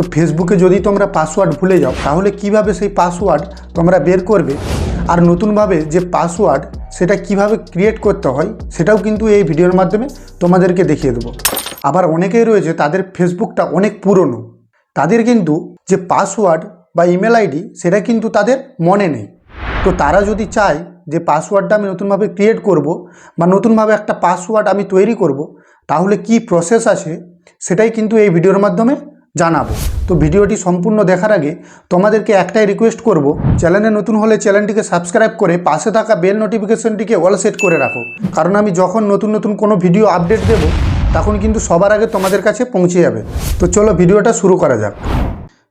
তো ফেসবুকে যদি তোমরা পাসওয়ার্ড ভুলে যাও, তাহলে কীভাবে সেই পাসওয়ার্ড তোমরা বের করবে? আর নতুনভাবে যে পাসওয়ার্ড সেটা কীভাবে ক্রিয়েট করতে হয়, সেটাও কিন্তু এই ভিডিওর মাধ্যমে তোমাদেরকে দেখিয়ে দেবো। আবার অনেকেই রয়েছে, তাদের ফেসবুকটা অনেক পুরনো। তাদের কিন্তু যে পাসওয়ার্ড বা ইমেল আইডি সেটা কিন্তু তাদের মনে নেই। তো তারা যদি চায় যে পাসওয়ার্ডটা আমি নতুনভাবে ক্রিয়েট করব বা নতুনভাবে একটা পাসওয়ার্ড আমি তৈরি করব, তাহলে কি প্রসেস আছে? সেটাই কিন্তু এই ভিডিওর মাধ্যমে জানাব। তো ভিডিওটি সম্পূর্ণ দেখার আগে তোমাদেরকে একটাই রিকোয়েস্ট করব, চ্যানেলে নতুন হলে চ্যানেলটিকে সাবস্ক্রাইব করে পাশে থাকা বেল নোটিফিকেশনটিকে অল সেট করে রাখো। কারণ আমি যখন নতুন নতুন কোনো ভিডিও আপডেট দেব, তখন কিন্তু সবার আগে তোমাদের কাছে পৌঁছে যাবে। তো চলো ভিডিওটা শুরু করা যাক।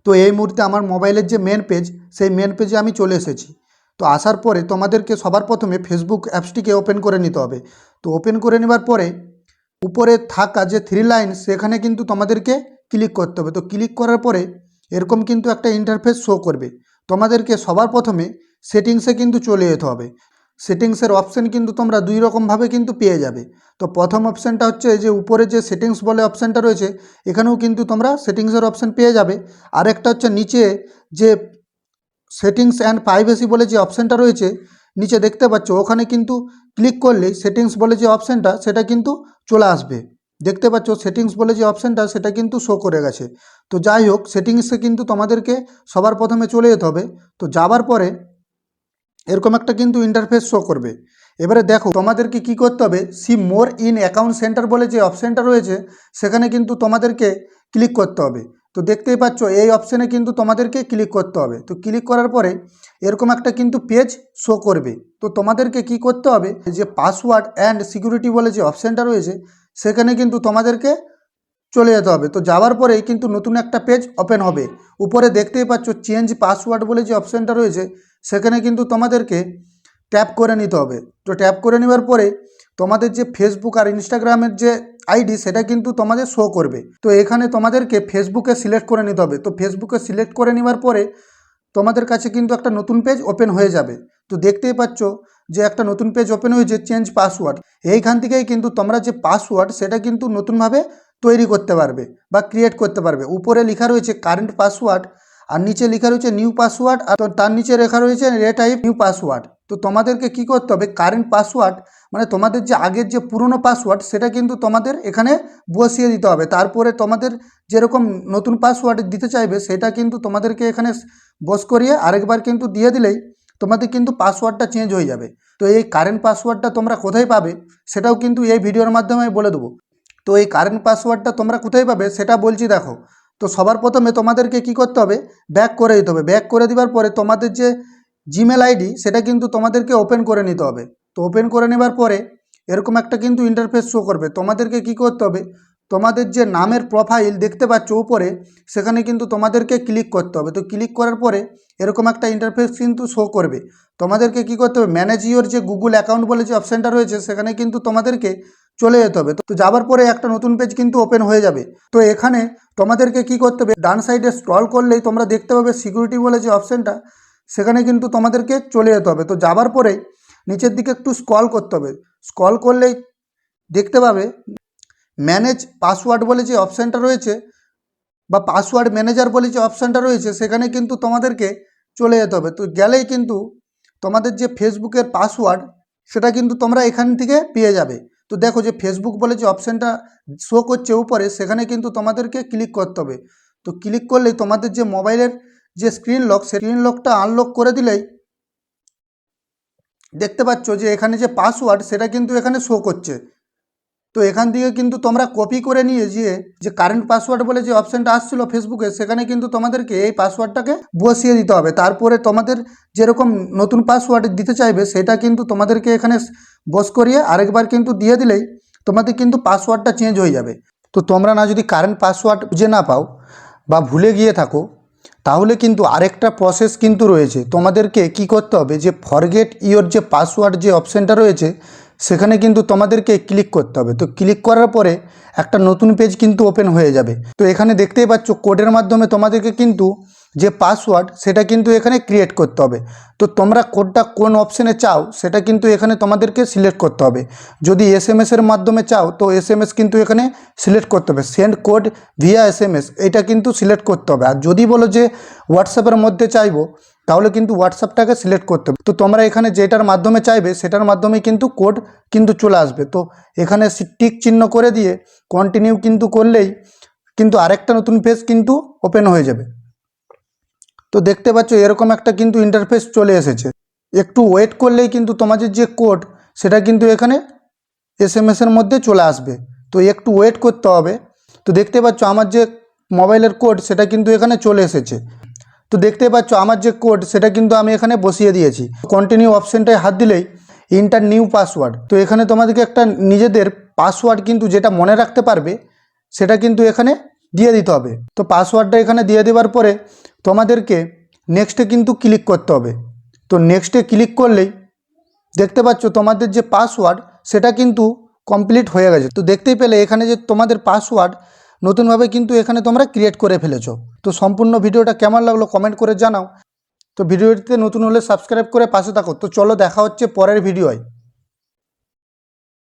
তো এই মুহূর্তে আমার মোবাইলের যে মেন পেজ সেই মেন পেজে আমি চলে এসেছি। তো আসার পরে তোমাদেরকে সবার প্রথমে ফেসবুক অ্যাপসটিকে ওপেন করে নিতে হবে। তো ওপেন করে নেবার পরে উপরে থাকা যে থ্রি লাইন সেখানে কিন্তু তোমাদেরকে ক্লিক করতে হবে। তো ক্লিক করার পরে এরকম কিন্তু একটা ইন্টারফেস শো করবে। তোমাদেরকে সবার প্রথমে সেটিংসে কিন্তু চলে যেতে হবে। সেটিংসের অপশান কিন্তু তোমরা দুই রকমভাবে কিন্তু পেয়ে যাবে। তো প্রথম অপশানটা হচ্ছে যে উপরে যে সেটিংস বলে অপশানটা রয়েছে, এখানেও কিন্তু তোমরা সেটিংসের অপশান পেয়ে যাবে। আরেকটা হচ্ছে নিচে যে সেটিংস অ্যান্ড প্রাইভেসি বলে যে অপশানটা রয়েছে নিচে দেখতে পাচ্ছ, ওখানে কিন্তু ক্লিক করলেই সেটিংস বলে যে অপশানটা সেটা কিন্তু চলে আসবে। দেখতে পাচ্ছ সেটিংস বলে যে অপশানটা সেটা কিন্তু শো করে গেছে। তো যাই হোক সেটিংসে কিন্তু তোমাদেরকে সবার প্রথমে চলে যেতে হবে। তো যাবার পরে এরকম একটা কিন্তু ইন্টারফেস শো করবে। এবারে দেখো, তোমাদেরকে কি করতে হবে? See more in account center বলে যে অপশানটা রয়েছে, সেখানে কিন্তু তোমাদেরকে ক্লিক করতে হবে। তো দেখতেই পাচ্ছ, এই অপশানে কিন্তু তোমাদেরকে ক্লিক করতে হবে। তো ক্লিক করার পরে এরকম একটা কিন্তু পেজ শো করবে। তো তোমাদেরকে কি করতে হবে, যে পাসওয়ার্ড অ্যান্ড সিকিউরিটি বলে যে অপশানটা রয়েছে, সেখানে কিন্তু তোমাদেরকে চলে যেতে হবে। তো যাওয়ার পরেই কিন্তু নতুন একটা পেজ ওপেন হবে। উপরে দেখতেই পাচ্ছ চেঞ্জ পাসওয়ার্ড বলে যে অপশানটা রয়েছে, সেখানে কিন্তু তোমাদেরকে ট্যাপ করে নিতে হবে। তো ট্যাপ করে নেওয়ার পরে তোমাদের যে ফেসবুক আর ইনস্টাগ্রামের যে আইডি সেটা কিন্তু তোমাদের শো করবে। তো এখানে তোমাদেরকে ফেসবুকে সিলেক্ট করে নিতে হবে। তো ফেসবুকে সিলেক্ট করে নেওয়ার পরে তোমাদের কাছে কিন্তু একটা নতুন পেজ ওপেন হয়ে যাবে। তো দেখতেই পাচ্ছ যে একটা নতুন পেজ ওপেন হয়েছে চেঞ্জ পাসওয়ার্ড এইখান থেকেই কিন্তু তোমরা যে পাসওয়ার্ড সেটা কিন্তু নতুনভাবে তৈরি করতে পারবে বা ক্রিয়েট করতে পারবে। উপরে লেখা রয়েছে কারেন্ট পাসওয়ার্ড আর নিচে লেখা রয়েছে নিউ পাসওয়ার্ড আর তার নিচে লেখা রয়েছে রে টাইপ নিউ পাসওয়ার্ড তো তোমাদেরকে কি করতে হবে? কারেন্ট পাসওয়ার্ড মানে তোমাদের যে আগের যে পুরনো পাসওয়ার্ড সেটা কিন্তু তোমাদের এখানে বসিয়ে দিতে হবে। তারপরে তোমাদের যেরকম নতুন পাসওয়ার্ড দিতে চাইবে, সেটা কিন্তু তোমাদেরকে এখানে বস করিয়ে আরেকবার কিন্তু দিয়ে দিলেই তোমাদের কিন্তু পাসওয়ার্ডটা চেঞ্জ হয়ে যাবে। তো এই কারেন্ট পাসওয়ার্ডটা তোমরা কোথায় পাবে, সেটাও কিন্তু এই ভিডিওর মাধ্যমে আমি বলে দেবো। তো এই কারেন্ট পাসওয়ার্ডটা তোমরা কোথায় পাবে, সেটা বলছি দেখো। তো সবার প্রথমে তোমাদেরকে কি করতে হবে? ব্যাক করে দিতে হবে। ব্যাক করে দেওয়ার পরে তোমাদের যে জিমেল আইডি সেটা কিন্তু তোমাদেরকে ওপেন করে নিতে হবে। তো ওপেন করে নেবার পরে এরকম একটা কিন্তু ইন্টারফেস শো করবে। তোমাদেরকে কি করতে হবে? তোমাদের যে নামের প্রোফাইল দেখতে পাচ্ছ উপরে, সেখানে কিন্তু তোমাদেরকে ক্লিক করতে হবে। তো ক্লিক করার পরে এরকম একটা ইন্টারফেস কিন্তু শো করবে। তোমাদেরকে কি করতে হবে? ম্যানেজ ইওর যে গুগল অ্যাকাউন্ট বলে যে অপশানটা রয়েছে, সেখানে কিন্তু তোমাদেরকে চলে যেতে হবে। তো যাবার পরে একটা নতুন পেজ কিন্তু ওপেন হয়ে যাবে। তো এখানে তোমাদেরকে কি করতে হবে? ডান সাইডে স্ক্রল করলেই তোমরা দেখতে পাবে সিকিউরিটি বলে যে অপশানটা সেখানে কিন্তু তোমাদেরকে চলে যেতে হবে। তো যাবার পরে নিচের দিকে একটু স্ক্রল করতে হবে। স্কল করলেই দেখতে পাবে ম্যানেজ পাসওয়ার্ড বলে যে অপশানটা রয়েছে বা পাসওয়ার্ড ম্যানেজার বলে যে অপশানটা রয়েছে, সেখানে কিন্তু তোমাদেরকে চলে যেতে হবে। তো গেলেই কিন্তু তোমাদের যে ফেসবুকের পাসওয়ার্ড সেটা কিন্তু তোমরা এখান থেকে পেয়ে যাবে। তো দেখো যে ফেসবুক বলে যে অপশানটা শো করছে উপরে, সেখানে কিন্তু তোমাদেরকে ক্লিক করতে হবে। তো ক্লিক করলেই তোমাদের যে মোবাইলের যে স্ক্রিন লক স্ক্রিন লকটা আনলক করে দিলেই দেখতে পাচ্ছ যে এখানে যে পাসওয়ার্ড সেটা কিন্তু এখানে শো করছে। তো এখান থেকে কিন্তু তোমরা কপি করে নিয়ে গিয়ে যে কারেন্ট পাসওয়ার্ড বলে যে অপশানটা আসছিল ফেসবুকে সেখানে কিন্তু তোমাদেরকে এই পাসওয়ার্ডটাকে বসিয়ে দিতে হবে। তারপরে তোমাদের যেরকম নতুন পাসওয়ার্ড দিতে চাইবে, সেটা কিন্তু তোমাদেরকে এখানে বস করিয়ে আরেকবার কিন্তু দিয়ে দিলেই তোমাদের কিন্তু পাসওয়ার্ডটা চেঞ্জ হয়ে যাবে। তো তোমরা না যদি কারেন্ট পাসওয়ার্ড খুঁজে না পাও বা ভুলে গিয়ে থাকো তাহলে কিন্তু আরেকটা প্রসেস কিন্তু রয়েছে। তোমাদেরকে কি করতে হবে? যে ফরগেট ইওর যে পাসওয়ার্ড যে অপশানটা রয়েছে, সেখানে কিন্তু তোমাদেরকে ক্লিক করতে হবে। তো ক্লিক করার পরে একটা নতুন পেজ কিন্তু ওপেন হয়ে যাবে। তো এখানে দেখতেই পাচ্ছ কোডের মাধ্যমে তোমাদেরকে কিন্তু যে পাসওয়ার্ড সেটা কিন্তু এখানে ক্রিয়েট করতে হবে। তো তোমরা কোডটা কোন অপশানে চাও, সেটা কিন্তু এখানে তোমাদেরকে সিলেক্ট করতে হবে। যদি এস এম এসের মাধ্যমে চাও, তো এস এম এস কিন্তু এখানে সিলেক্ট করতে হবে। Send code via S M S এটা কিন্তু সিলেক্ট করতে হবে। আর যদি বলো যে হোয়াটসঅ্যাপের মধ্যে চাইব, তাহলে কিন্তু হোয়াটসঅ্যাপটাকে সিলেক্ট করতে হবে। তো তোমরা এখানে যেটার মাধ্যমে চাইবে, সেটার মাধ্যমে কিন্তু কোড কিন্তু চলে আসবে। তো এখানে টিক চিহ্ন করে দিয়ে কন্টিনিউ কিন্তু করলেই কিন্তু আরেকটা নতুন পেজ কিন্তু ওপেন হয়ে যাবে। তো দেখতে পাচ্ছ এরকম একটা কিন্তু ইন্টারফেস চলে এসেছে। একটু ওয়েট করলেই কিন্তু তোমাদের যে কোড সেটা কিন্তু এখানে এস এম এসের মধ্যে চলে আসবে। তো একটু ওয়েট করতে হবে। তো দেখতে পাচ্ছ আমার যে মোবাইলের কোড সেটা কিন্তু এখানে চলে এসেছে। তো দেখতে পাচ্ছ আমার যে কোড সেটা কিন্তু আমি এখানে বসিয়ে দিয়েছি। কন্টিনিউ অপশানটায় হাত দিলেই ইন্টার নিউ পাসওয়ার্ড তো এখানে তোমাদেরকে একটা নিজেদের পাসওয়ার্ড কিন্তু যেটা মনে রাখতে পারবে, সেটা কিন্তু এখানে দিয়ে দিতে হবে। তো পাসওয়ার্ডটা এখানে দিয়ে দেওয়ার পরে তোমাদেরকে নেক্সটে কিন্তু ক্লিক করতে হবে। তো নেক্সটে ক্লিক করলেই দেখতে পাচ্ছ তোমাদের যে পাসওয়ার্ড সেটা কিন্তু কমপ্লিট হয়ে গেছে। তো দেখতেই পেলে এখানে যে তোমাদের পাসওয়ার্ড নতুনভাবে কিন্তু এখানে তোমরা ক্রিয়েট করে ফেলেছো। তো সম্পূর্ণ ভিডিওটা কেমন লাগল কমেন্ট করে জানাও। তো ভিডিওটিতে নতুন হলে সাবস্ক্রাইব করে পাশে থাকো। তো চলো দেখা হচ্ছে পরের ভিডিওয়।